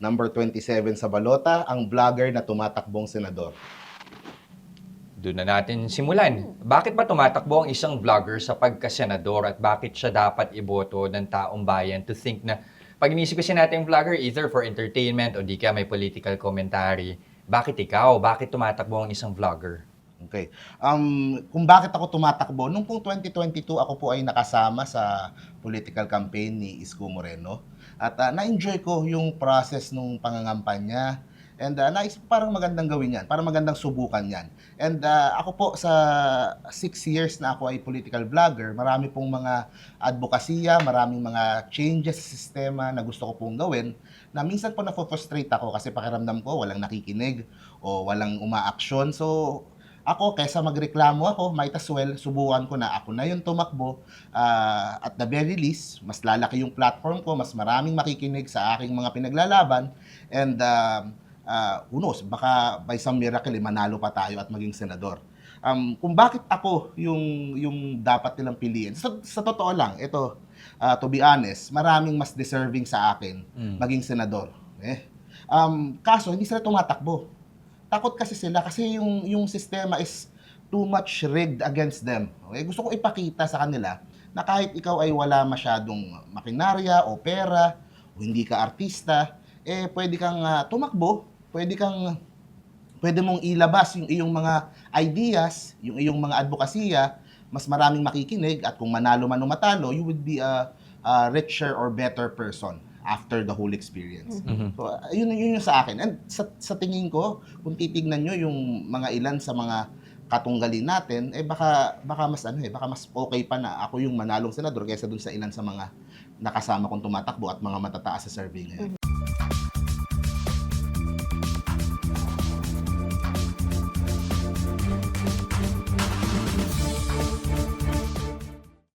number 27 sa balota, ang vlogger na tumatakbong senador. Doon na natin simulan. Bakit ba tumatakbo ang isang vlogger sa pagkasenador at bakit siya dapat iboto ng taong bayan to think na pag inisip kasi natin yung vlogger either for entertainment o di ka may political commentary, bakit ikaw? Bakit tumatakbo ang isang vlogger? Okay. Um, kung bakit ako tumatakbo, nung pong 2022 ako po ay nakasama sa political campaign ni Isko Moreno. At ah, na-enjoy ko yung process nung pangangampanya. And uh, naisip ko, parang magandang gawin yan, parang magandang subukan yan. And ah, ako po sa six years na ako ay political vlogger, marami pong mga advokasya, maraming mga changes sa sistema na gusto ko pong gawin na minsan po na-frustrate ako kasi pakiramdam ko walang nakikinig o walang umaaksyon. So, ako, kaysa magreklamo ako, might as well, subukan ko na ako na yung tumakbo. Ah, at the very least, mas lalaki yung platform ko, mas maraming makikinig sa aking mga pinaglalaban. And um, ah, who knows, baka by some miracle, eh, manalo pa tayo at maging senador. Um, kung bakit ako yung, yung dapat nilang piliin. Sa, sa totoo lang, ito, ah, to be honest, maraming mas deserving sa akin Mm. maging senador. Eh. Um, kaso, hindi sila tumatakbo takot kasi sila kasi yung yung sistema is too much rigged against them. Okay? Gusto ko ipakita sa kanila na kahit ikaw ay wala masyadong makinarya o pera o hindi ka artista, eh pwede kang ah, tumakbo, pwede kang pwede mong ilabas yung iyong mga ideas, yung iyong mga advokasya, mas maraming makikinig at kung manalo man o matalo, you would be a, a richer or better person after the whole experience. Mhm. So, uh, yun, yun yung sa akin. And sa, sa tingin ko, kung titignan nyo yung mga ilan sa mga katunggalin natin, eh baka, baka mas ano eh, baka mas okay pa na ako yung manalong senador kaysa dun sa ilan sa mga nakasama kong tumatakbo at mga matataas sa survey ngayon.